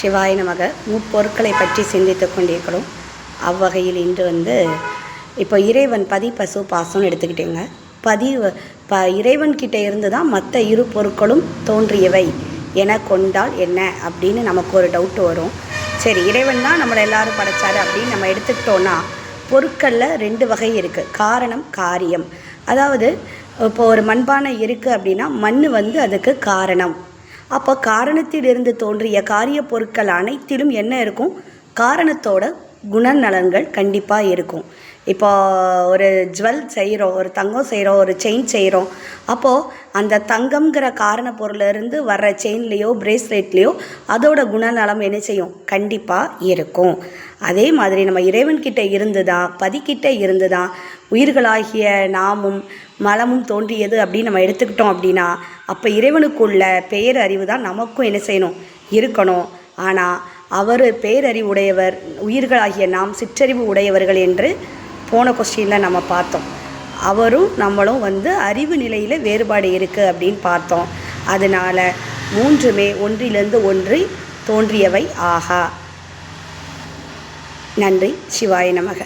சிவாய நமக முப்பொருட்களை பற்றி சிந்தித்து கொண்டிருக்கிறோம். அவ்வகையில் இன்று வந்து இப்போ இறைவன் பதி பசு பாசம்னு எடுத்துக்கிட்டேங்க. பதி ப இறைவன்கிட்ட இருந்து தான் மற்ற இரு பொருட்களும் தோன்றியவை. என கொண்டால் என்ன? அப்படின்னு நமக்கு ஒரு டவுட் வரும். சரி இறைவன் தான் நம்மளை எல்லாரும் படைச்சாரு அப்படின்னு நம்ம எடுத்துக்கிட்டோன்னா பொருட்களில் ரெண்டு வகை இருக்குது காரணம் காரியம். அதாவது இப்போ ஒரு மண்பானை இருக்குது அப்படின்னா மண் வந்து அதுக்கு காரணம். அப்போ காரணத்திலிருந்து தோன்றிய காரிய பொருட்கள் அனைத்திலும் என்ன இருக்கும்? காரணத்தோட குணநலன்கள் கண்டிப்பாக இருக்கும். இப்போ ஒரு ஜுவல் செய்கிறோம் ஒரு தங்கம் செய்கிறோம் ஒரு செயின் செய்கிறோம் அப்போது அந்த தங்கம்ங்கிற காரண பொருளிலிருந்து வர்ற செயின்லேயோ பிரேஸ்லெட்லேயோ அதோட குணநலம் என்ன செய்யும்? கண்டிப்பாக இருக்கும். அதே மாதிரி நம்ம இறைவன்கிட்ட இருந்து தான் பதிக்கிட்ட இருந்து தான் உயிர்களாகிய நாமும் மலமும் தோன்றியது அப்படின்னு நம்ம எடுத்துக்கிட்டோம் அப்படின்னா அப்போ இறைவனுக்குள்ள பேரறிவு தான் நமக்கும் என்ன செய்யணும்? இருக்கணும். ஆனால் அவர் பேரறிவு உடையவர் உயிர்களாகிய நாம் சிற்றறிவு உடையவர்கள் என்று போன கொஸ்டினில் நம்ம பார்த்தோம். அவரும் நம்மளும் வந்து அறிவு நிலையில் வேறுபாடு இருக்குது அப்படின்னு பார்த்தோம். அதனால் மூன்றுமே ஒன்றிலிருந்து ஒன்று தோன்றியவை ஆகா. நன்றி. சிவாய நமக.